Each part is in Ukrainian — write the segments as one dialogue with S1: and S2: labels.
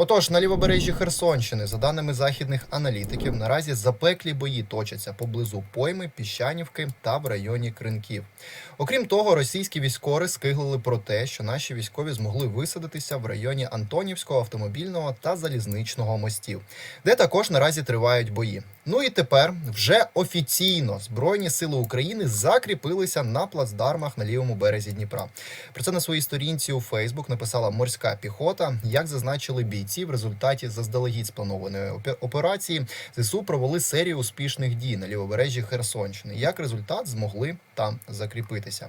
S1: Отож, на лівобережжі Херсонщини, за даними західних аналітиків, наразі запеклі бої точаться поблизу пойми, Піщанівки та в районі Кринків. Окрім того, російські військові скиглили про те, що наші військові змогли висадитися в районі Антонівського автомобільного та залізничного мостів, де також наразі тривають бої. Ну і тепер вже офіційно Збройні сили України закріпилися на плацдармах на лівому березі Дніпра. Про це на своїй сторінці у Фейсбук написала морська піхота. Як зазначили бійці, в результаті заздалегідь спланованої операції ЗСУ провели серію успішних дій на лівобережжі Херсонщини. Як результат, змогли там закріпитися.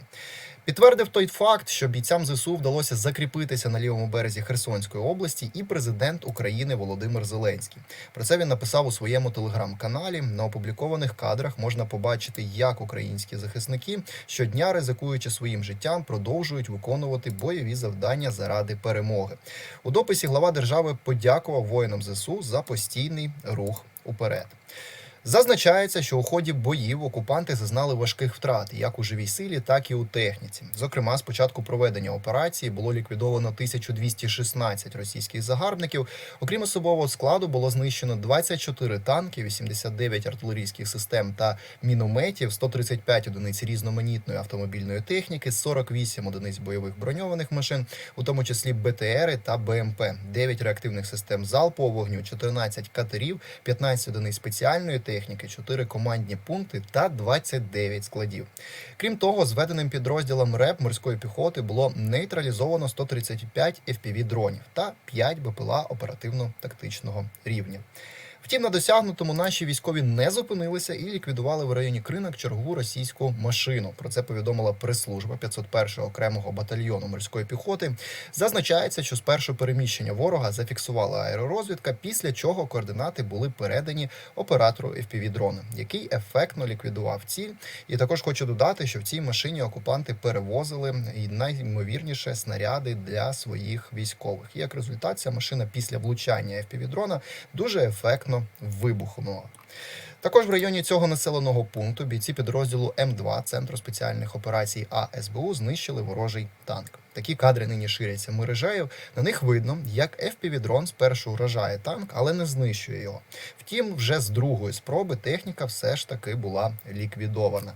S1: Підтвердив той факт, що бійцям ЗСУ вдалося закріпитися на лівому березі Херсонської області, і президент України Володимир Зеленський. Про це він написав у своєму телеграм-каналі. На опублікованих кадрах можна побачити, як українські захисники щодня, ризикуючи своїм життям, продовжують виконувати бойові завдання заради перемоги. У дописі глава держави подякував воїнам ЗСУ за постійний рух уперед. Зазначається, що у ході боїв окупанти зазнали важких втрат як у живій силі, так і у техніці. Зокрема, з початку проведення операції було ліквідовано 1216 російських загарбників. Окрім особового складу, було знищено 24 танки, 89 артилерійських систем та мінометів, 135 одиниць різноманітної автомобільної техніки, 48 одиниць бойових броньованих машин, у тому числі БТРи та БМП, 9 реактивних систем залпового вогню, 14 катерів, 15 одиниць спеціальної техніки, 4 командні пункти та 29 складів. Крім того, зведеним підрозділом РЕП морської піхоти було нейтралізовано 135 fpv дронів та 5 БПЛА оперативно-тактичного рівня. Втім, на досягнутому наші військові не зупинилися і ліквідували в районі Кринок чергову російську машину. Про це повідомила прес-служба 501-го окремого батальйону морської піхоти. Зазначається, що спершу переміщення ворога зафіксувала аеророзвідка, після чого координати були передані оператору fpv дрона який ефектно ліквідував ціль. І також хочу додати, що в цій машині окупанти перевозили і найімовірніше снаряди для своїх військових. І як результат, ця машина після влучання fpv дрона дуже ефектно вибухнула. Також в районі цього населеного пункту бійці підрозділу М2 Центру спеціальних операцій АСБУ знищили ворожий танк. Такі кадри нині ширяться мережею. На них видно, як FPV-дрон спершу вражає танк, але не знищує його. Втім, вже з другої спроби техніка все ж таки була ліквідована.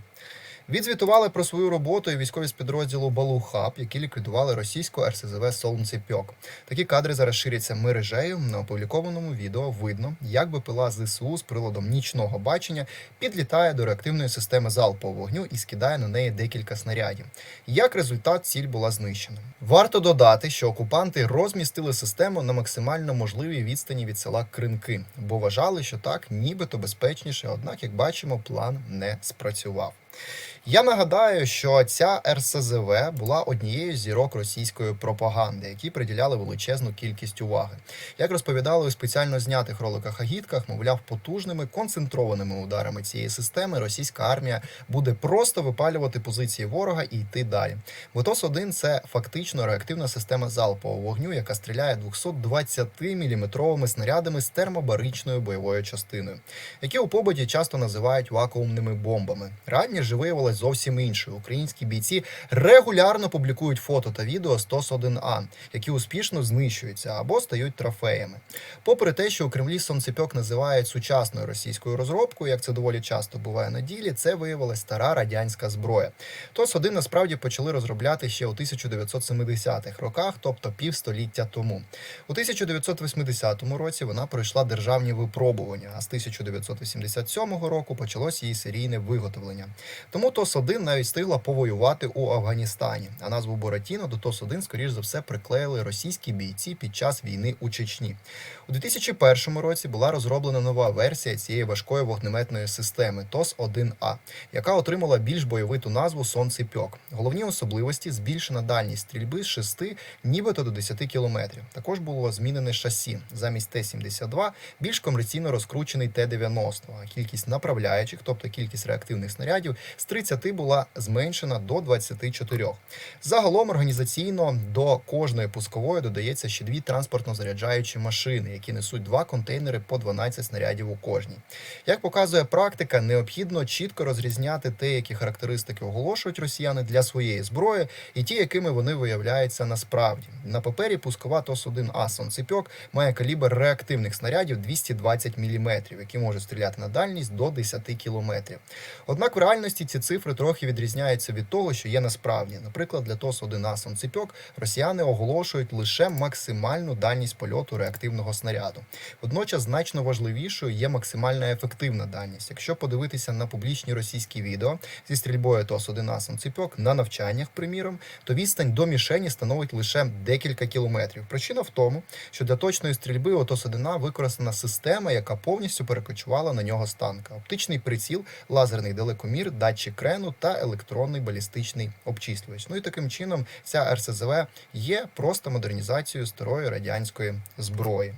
S1: Відзвітували про свою роботу і військові з підрозділу Балухаб, які ліквідували російську РСЗВ Солнцепьок. Такі кадри зараз ширяться мережею. На опублікованому відео видно, як БПЛА ЗСУ з приладом нічного бачення підлітає до реактивної системи залпового вогню і скидає на неї декілька снарядів. Як результат, ціль була знищена. Варто додати, що окупанти розмістили систему на максимально можливій відстані від села Кринки, бо вважали, що так нібито безпечніше. Однак, як бачимо, план не спрацював. Я нагадаю, що ця РСЗВ була однією зірок російської пропаганди, які приділяли величезну кількість уваги. Як розповідали у спеціально знятих роликах агітках, мовляв, потужними концентрованими ударами цієї системи російська армія буде просто випалювати позиції ворога і йти далі. Вотос 1 це фактично реактивна система залпового вогню, яка стріляє 220-мм снарядами з термобаричною бойовою частиною, які у побуті часто називають вакуумними бомбами. Реальність же зовсім іншою. Українські бійці регулярно публікують фото та відео з ТОС-1А, які успішно знищуються або стають трофеями. Попри те, що у Кремлі сонцепьок називають сучасною російською розробкою, як це доволі часто буває на ділі, це виявилась стара радянська зброя. ТОС-1 насправді почали розробляти ще у 1970-х роках, тобто півстоліття тому. У 1980 році вона пройшла державні випробування, а з 1987 року почалось її серійне виготовлення. Тому ТОС-1 навіть встигла повоювати у Афганістані, а назву Боратіно до ТОС-1, скоріш за все, приклеїли російські бійці під час війни у Чечні. У 2001 році була розроблена нова версія цієї важкої вогнеметної системи ТОС-1А, яка отримала більш бойовиту назву Сонцепьок. Головні особливості збільшена дальність стрільби з 6 нібито до 10 кілометрів. Також було змінене шасі. Замість Т-72 більш комерційно розкручений Т-90, а кількість направляючих, тобто кількість реактивних снарядів, з 30 була зменшена до 24. Загалом організаційно до кожної пускової додається ще дві транспортно-заряджаючі машини, які несуть два контейнери по 12 снарядів у кожній. Як показує практика, необхідно чітко розрізняти те, які характеристики оголошують росіяни для своєї зброї, і ті, якими вони виявляються насправді. На папері пускова ТОС-1А «Сонцепьок» має калібр реактивних снарядів 220 мм, які можуть стріляти на дальність до 10 км. Однак в реальності ці цифри трохи відрізняються від того, що є насправді. Наприклад, для ТОС-1А «Сонцепьок» росіяни оголошують лише максимальну дальність польоту реактивного снаряду. Водночас значно важливішою є максимальна ефективна дальність. Якщо подивитися на публічні російські відео зі стрільбою ТОС-1А «Сонцепьок» на навчаннях, приміром, то відстань до мішені становить лише декілька кілометрів. Причина в тому, що для точної стрільби у ТОС-1А використана система, яка повністю перекочувала на нього з танка. Оптичний приціл, лазерний далекомір, датчик крену та електронний балістичний обчислювач. Ну і таким чином ця РСЗВ є просто модернізацією старої радянської зброї.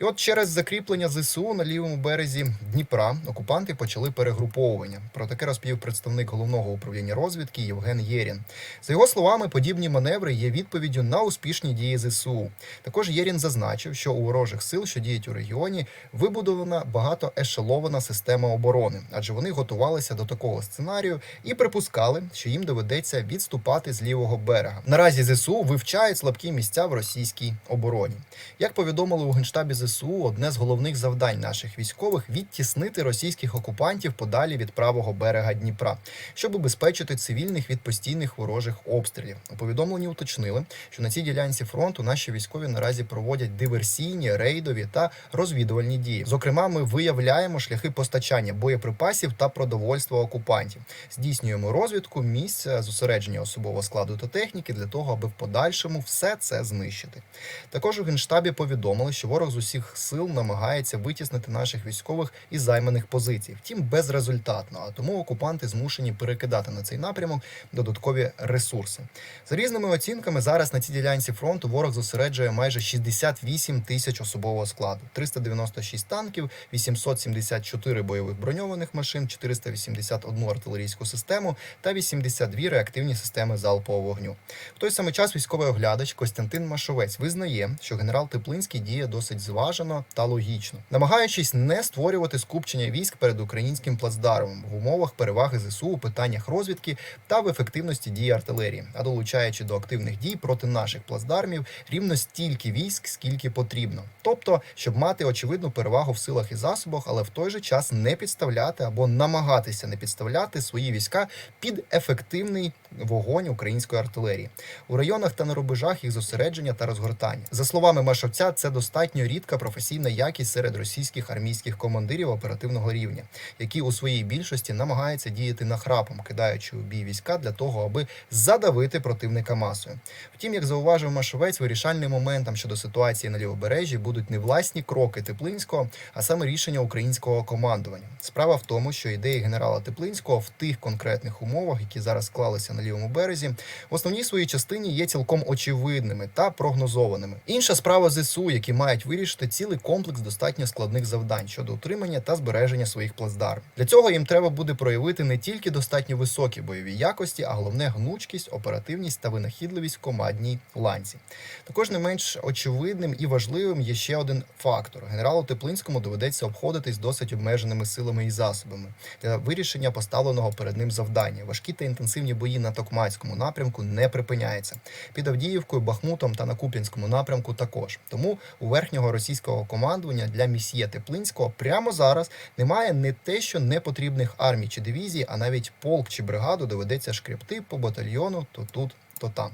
S1: І от через закріплення ЗСУ на лівому березі Дніпра окупанти почали перегруповування. Про таке розповів представник головного управління розвідки Євген Єрін. За його словами, подібні маневри є відповіддю на успішні дії ЗСУ. Також Єрін зазначив, що у ворожих сил, що діють у регіоні, вибудована багатоешелована система оборони, адже вони готувалися до такого сценарію і припускали, що їм доведеться відступати з лівого берега. Наразі ЗСУ вивчають слабкі місця в російській обороні. Як повідомили у генштабі ЗСУ, одне з головних завдань наших військових відтіснити російських окупантів подалі від правого берега Дніпра, щоб убезпечити цивільних від постійних ворожих обстрілів. У повідомленні уточнили, що на цій ділянці фронту наші військові наразі проводять диверсійні, рейдові та розвідувальні дії. Зокрема, ми виявляємо шляхи постачання боєприпасів та продовольства окупантів, здійснюємо розвідку місця зосередження особового складу та техніки для того, аби в подальшому все це знищити. Також у генштабі повідомили, що ворог з усіх сил намагається витіснити наших військових із займаних позицій, втім безрезультатно. А тому окупанти змушені перекидати на цей напрямок додаткові ресурси. За різними оцінками, зараз на цій ділянці фронту ворог зосереджує майже 68 тисяч особового складу, 396 танків, 874 бойових броньованих машин, 481 артилерійську систему та 82 реактивні системи залпового вогню. В той самий час військовий оглядач Костянтин Машовець визнає, що генерал Теплинський діє досить зважено та логічно, намагаючись не створювати скупчення військ перед українським плацдармом в умовах переваги ЗСУ у питаннях розвідки та в ефективності дії артилерії, а долучаючи до активних дій проти наших плацдармів рівно стільки військ, скільки потрібно, тобто, щоб мати очевидну перевагу в силах і засобах, але в той же час не підставляти або намагатися не підставляти свої війська під ефективний вогонь української артилерії у районах та на рубежах їх зосередження та розгортання. За словами Машовця, це достатньо рідка професійна якість серед російських армійських командирів оперативного рівня, які у своїй більшості намагаються діяти нахрапом, кидаючи у бій війська для того, аби задавити противника масою. Втім, як зауважив Машовець, вирішальним моментом щодо ситуації на лівобережжі будуть не власні кроки Теплинського, а саме рішення українського командування. Справа в тому, що ідеї генерала Теплинського в тих конкретних умовах, які зараз склалися на лівому березі, в основній своїй частині є цілком очевидними та прогнозованими. Інша справа ЗСУ, які мають вирішити цілий комплекс достатньо складних завдань щодо утримання та збереження своїх плацдармів. Для цього їм треба буде проявити не тільки достатньо високі бойові якості, а головне гнучкість, оперативність та винахідливість в командній ланці. Також не менш очевидним і важливим є ще один фактор: генералу Теплинському доведеться обходитись досить обмеженими силами і засобами для вирішення поставленого перед ним завдання. Важкі та інтенсивні бої на Токмацькому напрямку не припиняються. Під Авдіївкою, Бахмутом та на Куп'янському напрямку також. Тому у верхнього російського командування для місьє Теплинського прямо зараз немає не те, що непотрібних армій чи дивізій, а навіть полк чи бригаду доведеться шкребти по батальйону то тут, то там.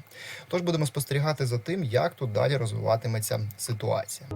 S1: Тож будемо спостерігати за тим, як тут далі розвиватиметься ситуація.